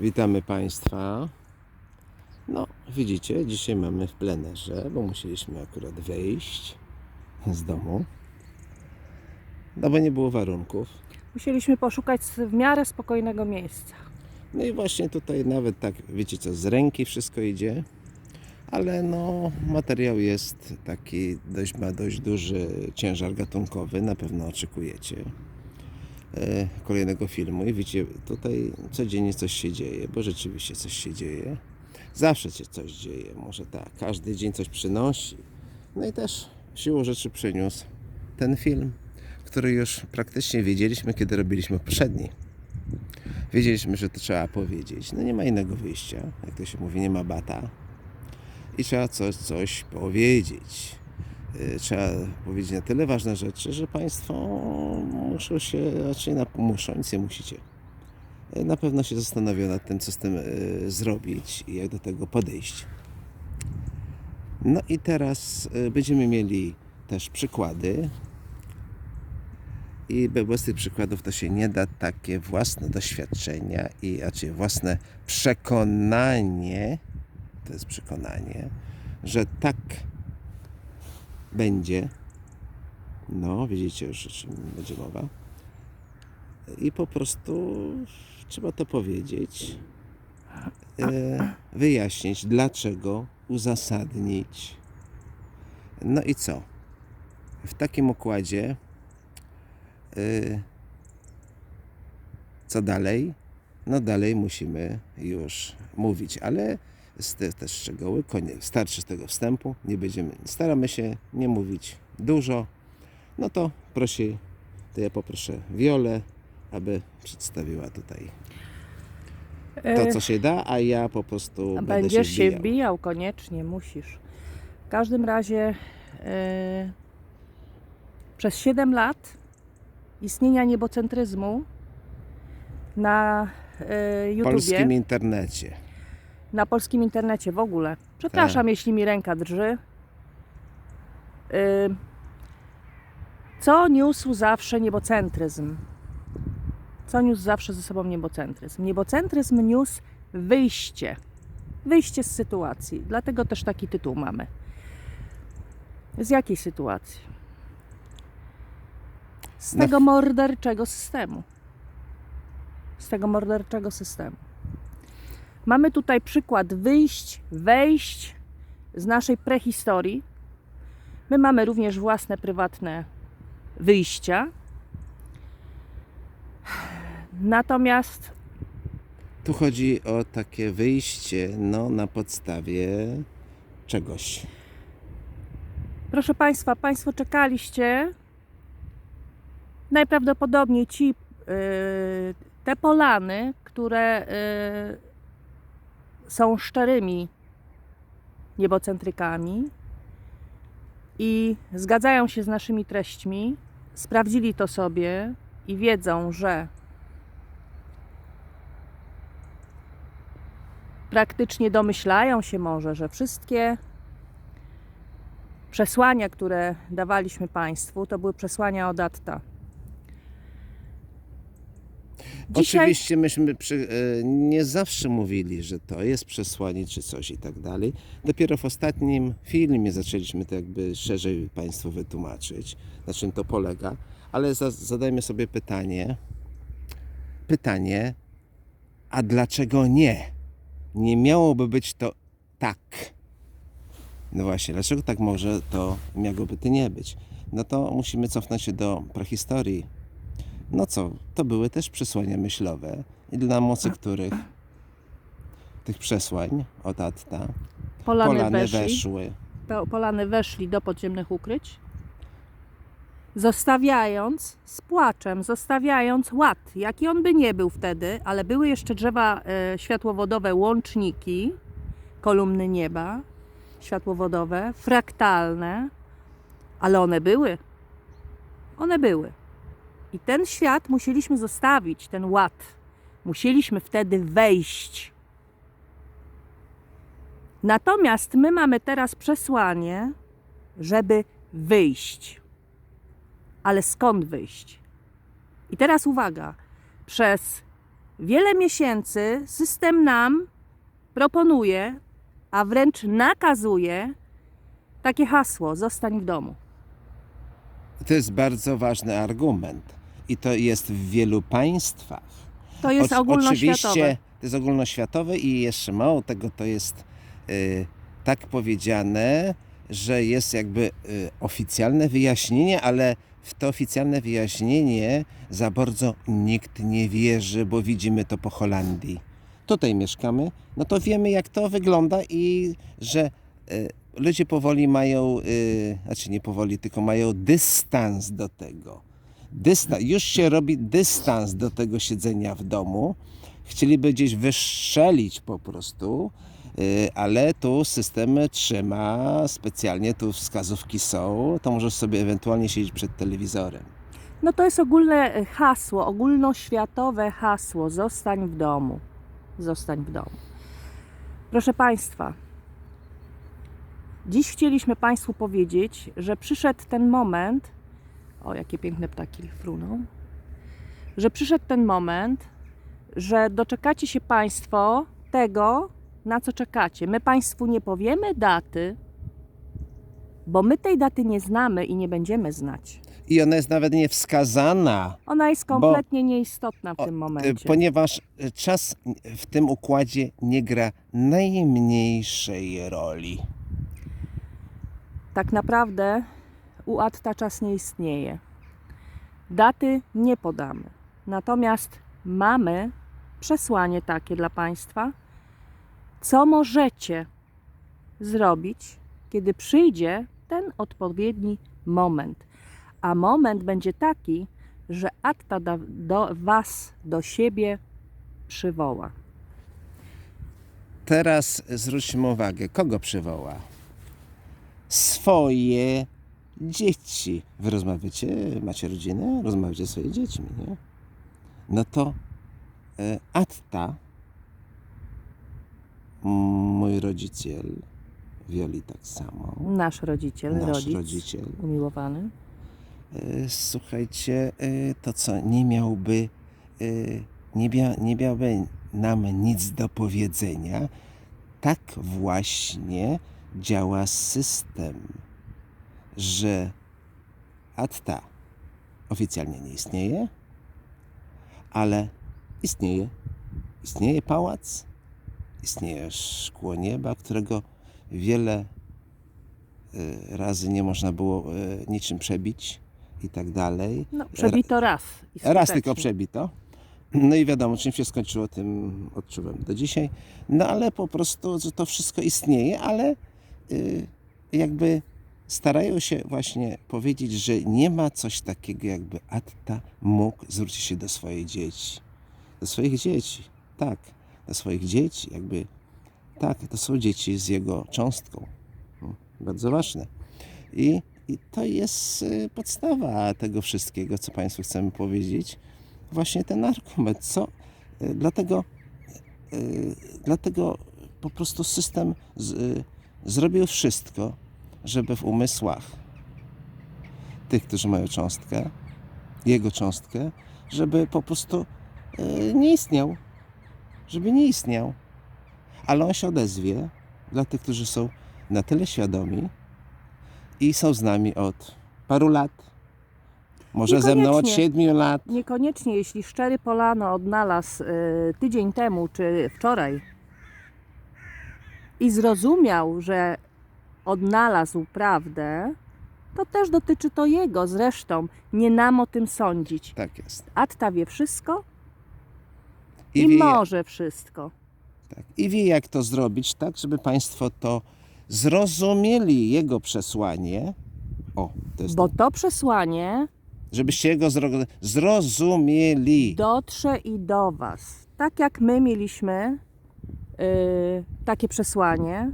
Witamy Państwa. No, widzicie, dzisiaj mamy w plenerze, bo musieliśmy akurat wyjść z domu. No bo nie było warunków. Musieliśmy poszukać w miarę spokojnego miejsca. No i właśnie tutaj nawet tak, wiecie co, z ręki wszystko idzie. Ale no, materiał jest taki, dość, ma dość duży ciężar gatunkowy, na pewno oczekujecie kolejnego filmu i widzicie, tutaj codziennie coś się dzieje, bo rzeczywiście coś się dzieje. Zawsze się coś dzieje, może tak, każdy dzień coś przynosi. No i też siłą rzeczy przyniósł ten film, który już praktycznie wiedzieliśmy, kiedy robiliśmy poprzedni. Wiedzieliśmy, że to trzeba powiedzieć. No nie ma innego wyjścia, jak to się mówi, nie ma bata. I trzeba coś, coś powiedzieć. Yy, Trzeba powiedzieć na tyle ważne rzeczy, że Państwo muszą się, raczej na, muszą, nic nie musicie. Yy, Na pewno się zastanowią nad tym, co z tym yy, zrobić i jak do tego podejść. No i teraz będziemy mieli też przykłady. I be- bez tych przykładów to się nie da takie własne doświadczenia i raczej własne przekonanie, to jest przekonanie, że tak będzie. No, widzicie już o czym będzie mowa. I po prostu trzeba to powiedzieć, e, wyjaśnić, dlaczego, uzasadnić. No i co? W takim układzie y, co dalej? No dalej musimy już mówić, ale te, te szczegóły, koniec, starczy z tego wstępu, nie będziemy, staramy się nie mówić dużo, no to prosi, to ja poproszę Wiolę, aby przedstawiła tutaj to, co się da, a ja po prostu będę E, Będziesz się się koniecznie, musisz. W każdym razie e, przez 7 lat istnienia niebocentryzmu na e, w YouTubie, polskim internecie. Na polskim internecie w ogóle. Przepraszam, Tak. jeśli mi ręka drży. Co niósł zawsze niebocentryzm? Co niósł zawsze ze sobą niebocentryzm? Niebocentryzm niósł wyjście. Wyjście z sytuacji. Dlatego też taki tytuł mamy. Z jakiej sytuacji? Z tego morderczego systemu. Z tego morderczego systemu. Mamy tutaj przykład wyjść, wejść z naszej prehistorii. My mamy również własne prywatne wyjścia. Natomiast Tu chodzi o takie wyjście no, na podstawie czegoś. Proszę Państwa, Państwo czekaliście. Najprawdopodobniej ci, yy, te polany, które yy, są szczerymi niebocentrykami i zgadzają się z naszymi treścimi, sprawdzili to sobie i wiedzą, że praktycznie domyślają się może, że wszystkie przesłania, które dawaliśmy Państwu, to były przesłania od Atta. Dzisiaj Oczywiście myśmy przy, e, nie zawsze mówili, że to jest przesłanie czy coś i tak dalej. Dopiero w ostatnim filmie zaczęliśmy to jakby szerzej Państwu wytłumaczyć, na czym to polega. Ale za, zadajmy sobie pytanie, pytanie, a dlaczego nie? Nie miałoby być to tak. No właśnie, dlaczego tak może to miałoby nie być? No to musimy cofnąć się do prehistorii. No co, to były też przesłania myślowe i dla mocy których tych przesłań od Atta polany, polany weszli, weszły. po- polany weszli do podziemnych ukryć, zostawiając z płaczem, zostawiając ład, jaki on by nie był wtedy, ale były jeszcze drzewa e, światłowodowe, łączniki, kolumny nieba światłowodowe, fraktalne, ale one były. One były. I ten świat musieliśmy zostawić, ten ład. Musieliśmy wtedy wejść. Natomiast my mamy teraz przesłanie, żeby wyjść. Ale skąd wyjść? I teraz uwaga, przez wiele miesięcy system nam proponuje, a wręcz nakazuje takie hasło: zostań w domu. To jest bardzo ważny argument. I to jest w wielu państwach. To jest Oczy- ogólnoświatowe. Oczywiście to jest ogólnoświatowe i jeszcze mało tego, to jest y, tak powiedziane, że jest jakby y, oficjalne wyjaśnienie, ale w to oficjalne wyjaśnienie za bardzo nikt nie wierzy, bo widzimy to po Holandii. Tutaj mieszkamy, no to wiemy jak to wygląda i że y, ludzie powoli mają, y, znaczy nie powoli, tylko mają dystans do tego. Dystans, już się robi dystans do tego siedzenia w domu. Chcieliby gdzieś wystrzelić po prostu, y, ale tu system trzyma specjalnie, tu wskazówki są, to możesz sobie ewentualnie siedzieć przed telewizorem. No to jest ogólne e, hasło, ogólnoświatowe hasło: zostań w domu. Zostań w domu. Proszę Państwa, dziś chcieliśmy Państwu powiedzieć, że przyszedł ten moment. O, jakie piękne ptaki fruną. Że przyszedł ten moment, że doczekacie się Państwo tego, na co czekacie. My Państwu nie powiemy daty, bo my tej daty nie znamy i nie będziemy znać. I ona jest nawet nie wskazana, Ona jest kompletnie nieistotna w o, tym y, momencie. ponieważ y, czas w tym układzie nie gra najmniejszej roli. Tak naprawdę u Atta czas nie istnieje. Daty nie podamy. Natomiast mamy przesłanie takie dla Państwa, co możecie zrobić, kiedy przyjdzie ten odpowiedni moment. A moment będzie taki, że Atta da, do Was, do siebie przywoła. Teraz zwróćmy uwagę, kogo przywoła? Swoje dzieci. Wy rozmawiacie, macie rodzinę, rozmawiacie ze swoimi dziećmi, nie? No to e, Atta, mój rodziciel, Wioli tak samo, Nasz rodziciel, nasz rodzic, rodziciel, umiłowany. e, słuchajcie, e, to co, nie miałby, e, nie, mia, nie miałby nam nic do powiedzenia, tak właśnie działa system, że Atta oficjalnie nie istnieje, ale istnieje. Istnieje pałac, istnieje szkło nieba, którego wiele y, razy nie można było y, niczym przebić i tak dalej. No, przebito raz. Raz tylko przebito. No i wiadomo, czym się skończyło, tym odczuwam do dzisiaj. No ale po prostu, że to wszystko istnieje, ale y, jakby starają się właśnie powiedzieć, że nie ma coś takiego, jakby Atta mógł zwrócić się do swojej dzieci. Do swoich dzieci, tak. Do swoich dzieci, jakby tak, to są dzieci z jego cząstką. Mm, Bardzo ważne. I, i to jest y, podstawa tego wszystkiego, co Państwu chcemy powiedzieć. Właśnie ten argument. Co? Y, Dlatego, y, dlatego po prostu system z, zrobił wszystko, żeby w umysłach tych, którzy mają cząstkę, jego cząstkę, żeby po prostu y, nie istniał. Żeby nie istniał. Ale on się odezwie dla tych, którzy są na tyle świadomi i są z nami od paru lat. Może ze mną od siedmiu lat. Niekoniecznie, jeśli Szczery Polano odnalazł y, tydzień temu czy wczoraj i zrozumiał, że odnalazł prawdę, to też dotyczy to jego. Zresztą nie nam o tym sądzić. Tak jest. Atta wie wszystko i, I, wie, może wszystko. tak, I wie, jak to zrobić, tak, żeby Państwo to zrozumieli, jego przesłanie. O, to jest Bo to. to przesłanie Żebyście jego zro- zrozumieli. dotrze i do Was. Tak jak my mieliśmy takie przesłanie,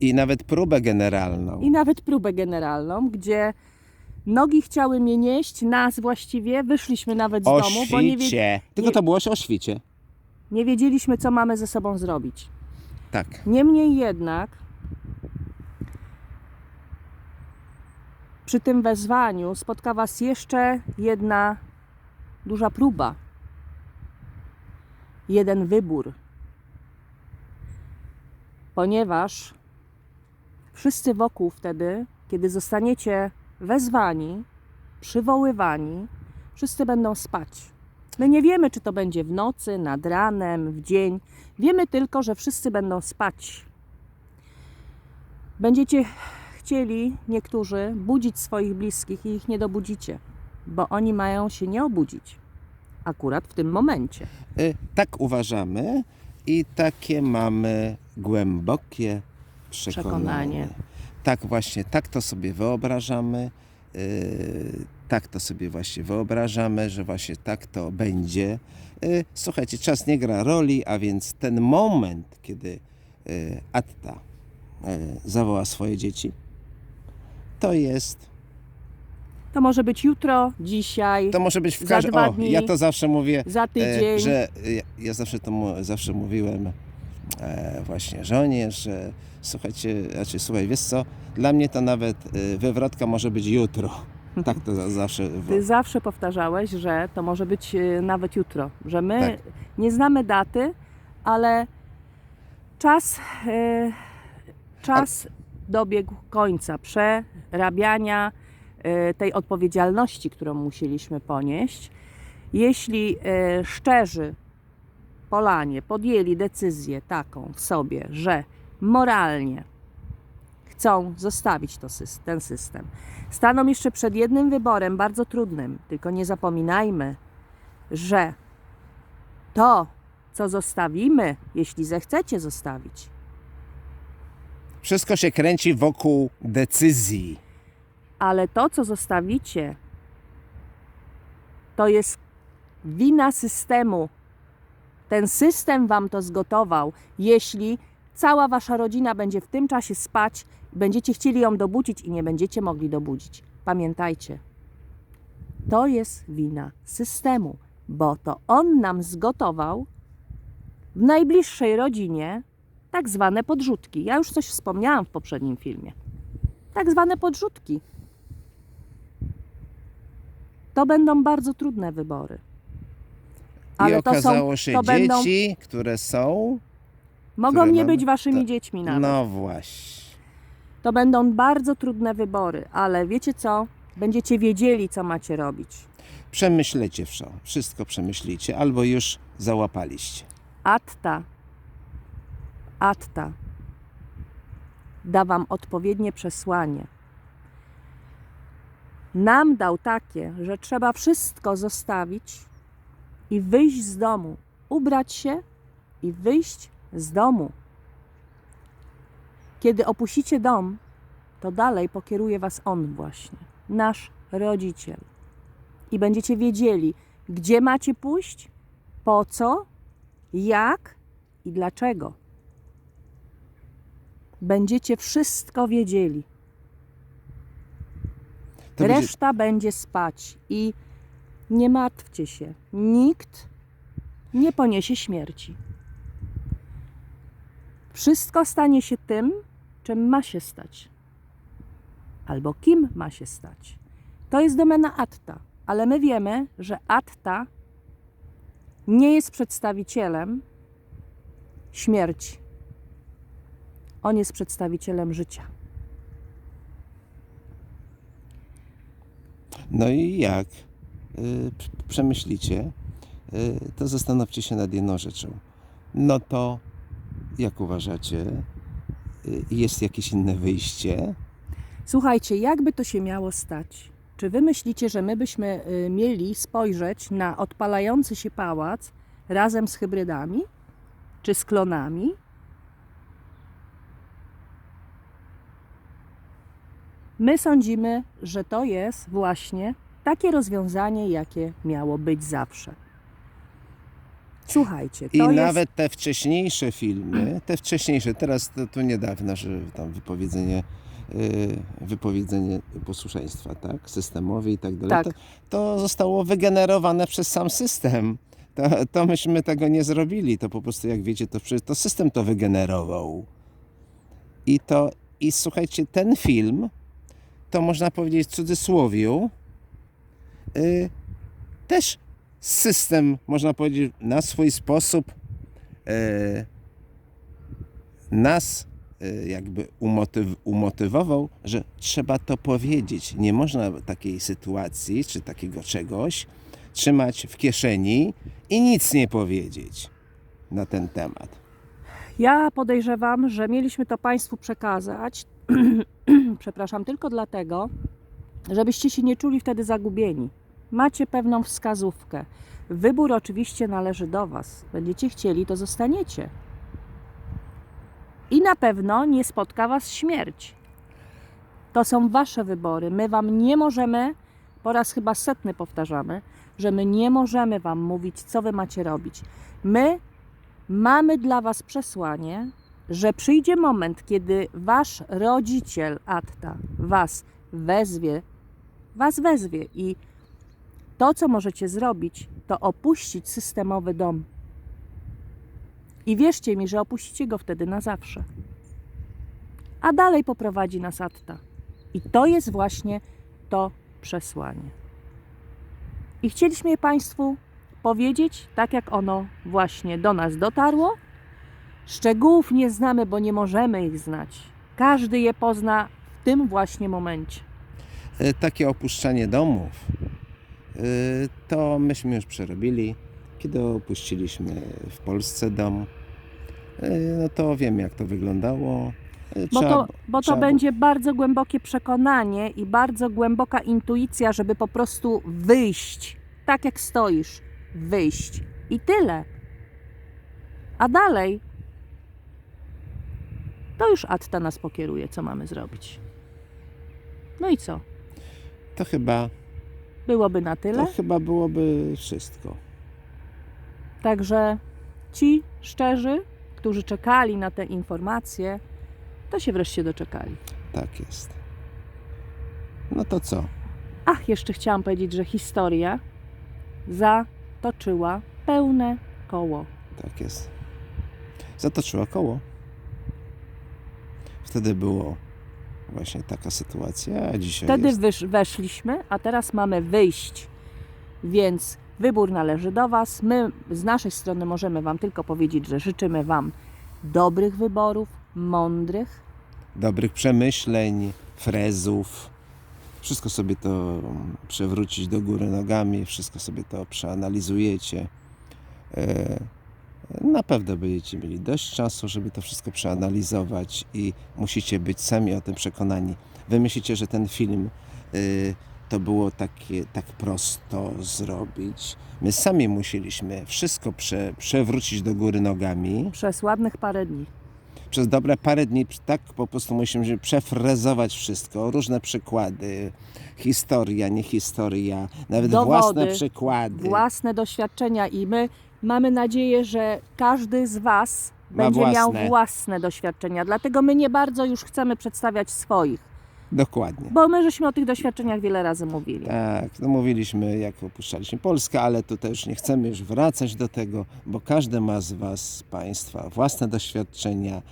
I nawet próbę generalną. i nawet próbę generalną, gdzie nogi chciały mnie nieść, nas właściwie, wyszliśmy nawet z o domu, bo nie, wie, świcie. Tylko nie- to było się o świcie. nie wiedzieliśmy, co mamy ze sobą zrobić. Tak. Niemniej jednak przy tym wezwaniu spotka Was jeszcze jedna duża próba. jeden wybór. Ponieważ wszyscy wokół wtedy, kiedy zostaniecie wezwani, przywoływani, wszyscy będą spać. My nie wiemy, czy to będzie w nocy, nad ranem, w dzień. Wiemy tylko, że wszyscy będą spać. Będziecie chcieli niektórzy budzić swoich bliskich i ich nie dobudzicie, bo oni mają się nie obudzić. Akurat w tym momencie. Y, Tak uważamy i takie mamy głębokie przekonanie. Przekonanie. Tak właśnie, tak to sobie wyobrażamy. y, Tak to sobie właśnie wyobrażamy, że właśnie tak to będzie. Y, Słuchajcie, czas nie gra roli, a więc ten moment, kiedy y, Atta zawoła swoje dzieci, to jest To może być jutro, dzisiaj, To może być w Za każdym. dwa O, dni, ja to zawsze mówię, za e, tydzień. że ja, ja zawsze to zawsze mówiłem e, właśnie żonie, że słuchajcie, znaczy słuchaj, wiesz co, dla mnie to nawet e, wywrotka może być jutro. Tak to za, zawsze. Ty zawsze powtarzałeś, że to może być e, nawet jutro, że my Tak. nie znamy daty, ale czas, e, czas dobiegł końca przerabiania e, tej odpowiedzialności, którą musieliśmy ponieść. Jeśli e, szczerzy Polanie podjęli decyzję taką w sobie, że moralnie chcą zostawić to, ten system, staną jeszcze przed jednym wyborem bardzo trudnym. Tylko nie zapominajmy, że to, co zostawimy, jeśli zechcecie zostawić, Wszystko się kręci wokół decyzji. Ale to, co zostawicie, to jest wina systemu. Ten system wam to zgotował. Jeśli cała wasza rodzina będzie w tym czasie spać, będziecie chcieli ją dobudzić i nie będziecie mogli dobudzić. Pamiętajcie, to jest wina systemu, bo to on nam zgotował w najbliższej rodzinie tak zwane podrzutki. Ja już coś wspomniałam w poprzednim filmie. Tak zwane podrzutki. To będą bardzo trudne wybory. I okazało to się to będą, dzieci, które są. mogą które nie mamy- być waszymi to- dziećmi nawet. No właśnie. To będą bardzo trudne wybory, ale wiecie co? Będziecie wiedzieli, co macie robić. Przemyślecie wszo- wszystko przemyślicie, albo już załapaliście. Atta, Atta da wam odpowiednie przesłanie. Nam dał takie, że trzeba wszystko zostawić i wyjść z domu, ubrać się i wyjść z domu. Kiedy opuścicie dom, to dalej pokieruje was on właśnie, nasz rodziciel. I będziecie wiedzieli, gdzie macie pójść, po co jak i dlaczego. Będziecie wszystko wiedzieli. To będzie, Reszta będzie spać i nie martwcie się. Nikt nie poniesie śmierci. Wszystko stanie się tym, czym ma się stać. Albo kim ma się stać. To jest domena Atta, ale my wiemy, że Atta nie jest przedstawicielem śmierci. On jest przedstawicielem życia. No i jak y, przemyślicie, y, to zastanówcie się nad jedną rzeczą. No to jak uważacie, y, jest jakieś inne wyjście? Słuchajcie, jakby to się miało stać? Czy wy myślicie, że my byśmy mieli spojrzeć na odpalający się pałac razem z hybrydami? Czy z klonami? My sądzimy, że to jest właśnie takie rozwiązanie, jakie miało być zawsze. Słuchajcie, I to jest... nawet te wcześniejsze filmy, te wcześniejsze, teraz to, to niedawno, że tam wypowiedzenie, y, wypowiedzenie posłuszeństwa, tak, systemowi i tak dalej, Tak. To, to zostało wygenerowane przez sam system. To, to myśmy tego nie zrobili, to po prostu jak wiecie, to, to system to wygenerował. I to, i słuchajcie, ten film, to można powiedzieć w cudzysłowiu, y, też system, można powiedzieć, na swój sposób e, nas e, jakby umotyw, umotywował, że trzeba to powiedzieć. Nie można takiej sytuacji czy takiego czegoś trzymać w kieszeni i nic nie powiedzieć na ten temat. Ja podejrzewam, że mieliśmy to Państwu przekazać, przepraszam, tylko dlatego, żebyście się nie czuli wtedy zagubieni. Macie pewną wskazówkę. Wybór oczywiście należy do Was. Będziecie chcieli, to zostaniecie. I na pewno nie spotka Was śmierć. To są Wasze wybory. My Wam nie możemy, po raz chyba setny powtarzamy, że my nie możemy Wam mówić, co Wy macie robić. My mamy dla Was przesłanie, że przyjdzie moment, kiedy Wasz rodziciel Atta Was wezwie, Was wezwie i to, co możecie zrobić, to opuścić systemowy dom. I wierzcie mi, że opuścicie go wtedy na zawsze. A dalej poprowadzi nas Atta. I to jest właśnie to przesłanie. I chcieliśmy je Państwu powiedzieć tak, jak ono właśnie do nas dotarło. Szczegółów nie znamy, bo nie możemy ich znać. Każdy je pozna w tym właśnie momencie. E, takie opuszczanie domów, e, to myśmy już przerobili. Kiedy opuściliśmy w Polsce dom, e, no to wiem jak to wyglądało. E, Bo trzeba- to, bo to trzeba będzie bardzo głębokie przekonanie i bardzo głęboka intuicja, żeby po prostu wyjść, tak jak stoisz, wyjść. I tyle. A dalej to już Atta nas pokieruje, co mamy zrobić. No i co? To chyba, Byłoby na tyle. to chyba byłoby wszystko. Także ci szczerzy, którzy czekali na te informacje, to się wreszcie doczekali. Tak jest. No to co? Ach, jeszcze chciałam powiedzieć, że historia zatoczyła pełne koło. Tak jest. Zatoczyła koło. Wtedy było właśnie taka sytuacja, a dzisiaj Wtedy jest... wysz, weszliśmy, a teraz mamy wyjść. Więc wybór należy do Was. My z naszej strony możemy Wam tylko powiedzieć, że życzymy Wam dobrych wyborów, mądrych. dobrych przemyśleń, frezów. Wszystko sobie to mm, przewrócić do góry nogami, wszystko sobie to przeanalizujecie. Na pewno będziecie mieli dość czasu, żeby to wszystko przeanalizować i musicie być sami o tym przekonani. Wy myślicie, że ten film y, to było takie, tak prosto zrobić. My sami musieliśmy wszystko prze, przewrócić do góry nogami Przez ładnych parę dni. przez dobre parę dni tak po prostu musimy przefrezować wszystko, różne przykłady, historia, nie historia, nawet Dowody. własne przykłady. Własne doświadczenia i my mamy nadzieję, że każdy z Was Ma będzie miał własne. własne doświadczenia. Dlatego my nie bardzo już chcemy przedstawiać swoich, Dokładnie. bo my żeśmy o tych doświadczeniach wiele razy mówili. Tak, no mówiliśmy jak opuszczaliśmy Polskę, ale tutaj już nie chcemy już wracać do tego, bo każdy ma z Was, z Państwa własne doświadczenia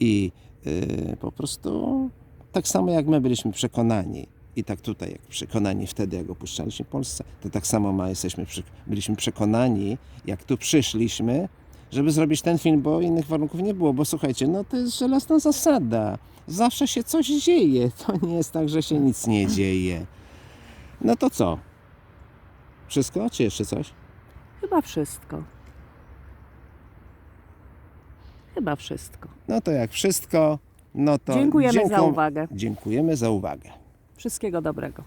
i yy, po prostu tak samo jak my byliśmy przekonani i tak tutaj jak przekonani wtedy jak opuszczaliśmy Polskę, to tak samo ma, jesteśmy, byliśmy przekonani jak tu przyszliśmy, żeby zrobić ten film, bo innych warunków nie było, bo słuchajcie, no to jest żelazna zasada. Zawsze się coś dzieje. To nie jest tak, że się nic nie dzieje. No to co? Wszystko? Czy jeszcze coś? Chyba wszystko. Chyba wszystko. No to jak wszystko, no to Dziękujemy za dziękuję- uwagę. Dziękujemy za uwagę. Wszystkiego dobrego.